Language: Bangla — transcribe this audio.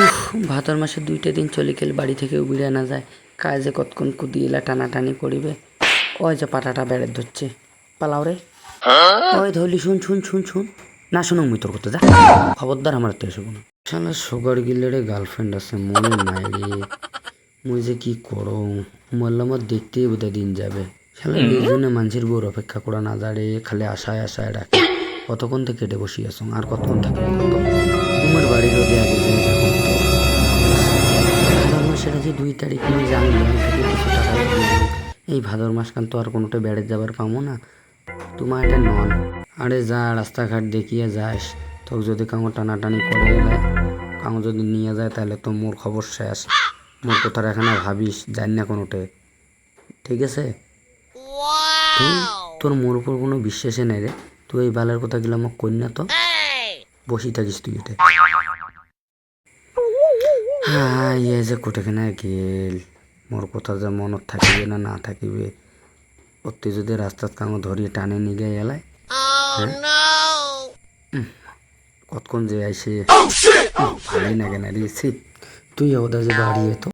উফ ভাদর মাসে দুইটা দিন চলে গেলে বাড়ি থেকে উবিড়ে না যায়। কাজে কতক্ষণ কুদিয়েলা টানাটানি করিবে। ওই যে পাটাটা বেড়ে ধরছে। পালাও রে। ওই ধরলি শুন শুন শুন শুন। না শুনুন মুই তোর করতে যা। খবরদার আমার তো এসব না। শালা সুগার গিলের গার্লফ্রেন্ড আছে মনে নাই রে। মুই যে কি করো মরলাম আর দেখতেই বোধহয় দিন যাবে। শালা এই জন্য মানুষের বউর অপেক্ষা করা না দাঁড়ে খালি আশায় আশায় রাখে কতক্ষণ থেকে কেটে বসি আছো আর কতক্ষণ কত তোমার বাড়ির দুই তারিখ আমি জানি ব্যাংক থেকে কিছু টাকা এই ভাদর মাস কান তো আর কোনোটা বেড়ে যাবার পাবো না। তোমার এটা নন। আরে যা রাস্তাঘাট দেখিয়ে যাস। তোকে যদি কাউ টানাটানি করে এলে কাউ যদি নিয়ে যায় তাহলে তো মোর খবর শেষ। মোর কথার এখানে ভাবিস জানি না কোনোটে। ঠিক আছে? তুই তোর মোর উপর কোনো বিশ্বাসে নেই রে। তুই এই বালের কথা গেলে আমাকে কই না তো। বসি থাকিস তুই এটা হ্যাঁ ইয়ে যে কোটেখানে গেল। মোর কথা যে মনত থাকিবে না না থাকিবে অতি যদি রাস্তাত কাঙো ধরিয়ে টানে নিগে এলাই। কতক্ষণ যে আইসে? ভালোই লাগে না রে ছি, তুই ওদের যে বাড়ি এতো